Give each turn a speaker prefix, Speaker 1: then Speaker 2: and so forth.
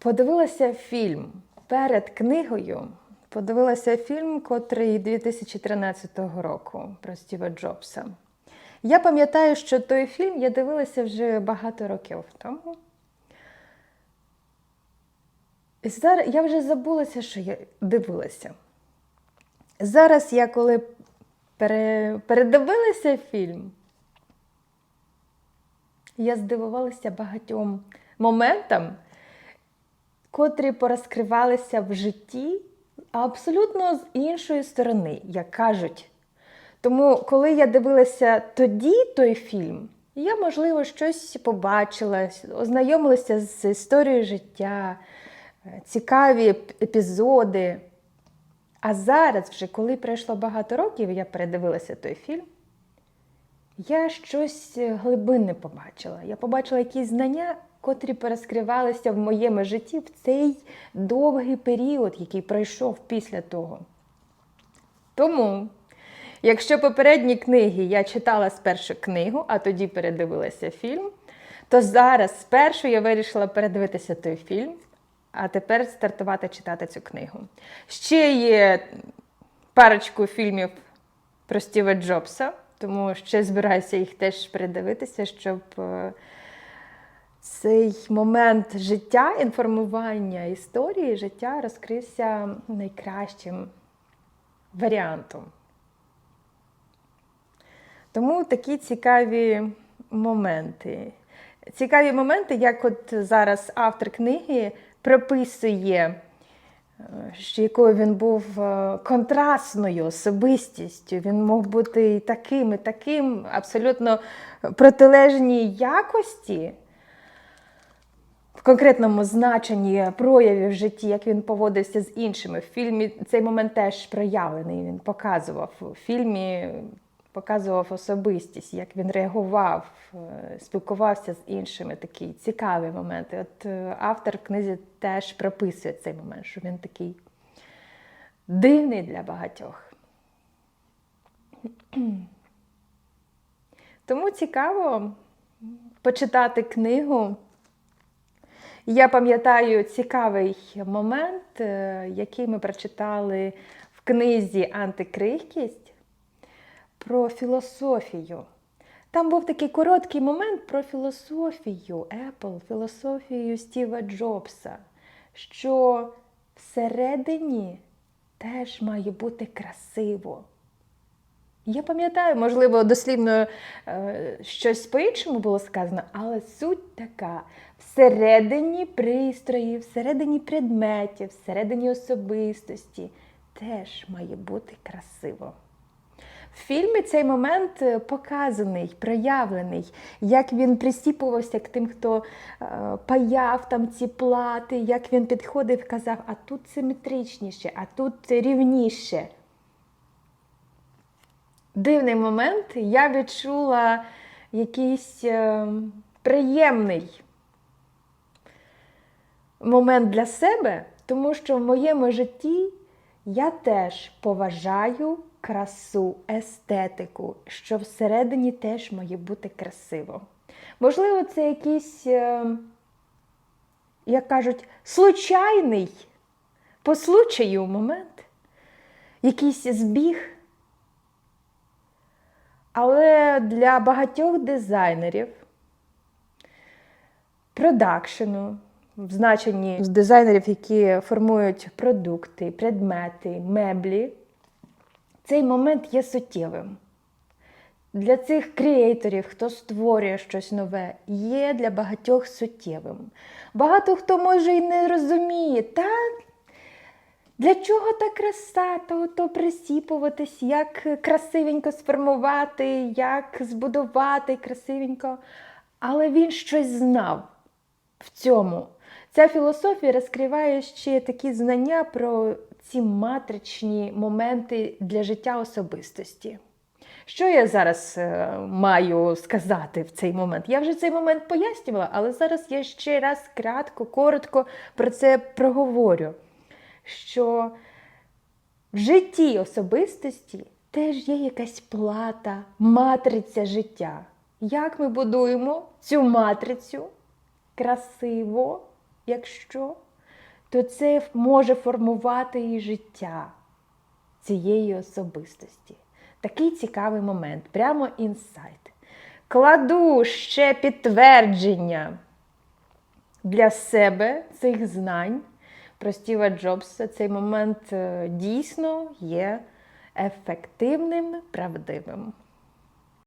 Speaker 1: подивилася фільм перед книгою. Подивилася фільм, котрий 2013 року про Стіва Джобса. Я пам'ятаю, що той фільм я дивилася вже багато років тому. І зараз я вже забулася, що я дивилася. Зараз я коли пере, передивилася фільм, я здивувалася багатьом моментам, котрі порозкривалися в житті абсолютно з іншої сторони, як кажуть. Тому, коли я дивилася тоді той фільм, я, можливо, щось побачила, ознайомилася з історією життя, е, цікаві епізоди. А зараз, вже коли пройшло багато років, я передивилася той фільм, я щось глибинне побачила. Я побачила якісь знання, котрі перескривалися в моєму житті в цей довгий період, який пройшов після того. Тому, якщо попередні книги я читала спершу книгу, а тоді передивилася фільм, то зараз спершу я вирішила передивитися той фільм, а тепер стартувати читати цю книгу. Ще є парочку фільмів про Стіва Джобса, тому ще збираюся їх теж передивитися, щоб е, цей момент життя, інформування історії життя розкрився найкращим варіантом. Тому такі цікаві моменти. Цікаві моменти, як от зараз автор книги прописує, е, що якою він був е, контрастною особистістю. Він мог бути і таким, і таким, абсолютно протилежній якості. В конкретному значенні проявів в житті, як він поводився з іншими. В фільмі цей момент теж проявлений. Він показував у фільмі, показував особистість, як він реагував, е, спілкувався з іншими. Такі цікаві моменти. От е, автор в книзі теж прописує цей момент, що він такий дивний для багатьох. Тому цікаво почитати книгу. Я пам'ятаю цікавий момент, е, який ми прочитали в книзі Антикрихкість про філософію. Там був такий короткий момент про філософію Apple, філософію Стіва Джобса, що всередині теж має бути красиво. Я пам'ятаю, можливо, дослівно е, щось по-іншому було сказано, але суть така: всередині пристрої, всередині предметів, всередині особистості теж має бути красиво. В фільмі цей момент е, показаний, проявлений, як він присіпувався к тим, хто е, паяв там ці плати, як він підходив і казав, а тут симетричніше, а тут рівніше дивний момент, я відчула якийсь е, приємний момент для себе, тому що в моєму житті я теж поважаю красу, естетику, що всередині теж має бути красиво. Можливо, це якийсь, е, як кажуть, случайний по случаю момент, якийсь збіг. Але для багатьох дизайнерів продакшену, в значенні дизайнерів, які формують продукти, предмети, меблі, цей момент є суттєвим. Для цих креаторів, хто створює щось нове, є для багатьох суттєвим. Багато хто може і не розуміє, та для чого та краса, то, то присіпуватись, як красивенько сформувати, як збудувати красивенько. Але він щось знав в цьому. Ця філософія розкриває ще такі знання про ці матричні моменти для життя особистості. Що я зараз е, маю сказати в цей момент? Я вже цей момент пояснювала, але зараз я ще раз кратко, коротко про це проговорю що в житті особистості теж є якась плата, матриця життя. Як ми будуємо цю матрицю красиво, якщо то це може формувати і життя цієї особистості. Такий цікавий момент, прямо інсайт. Кладу ще підтвердження для себе цих знань про Стіва Джобса. Цей момент е, дійсно є ефективним, правдивим.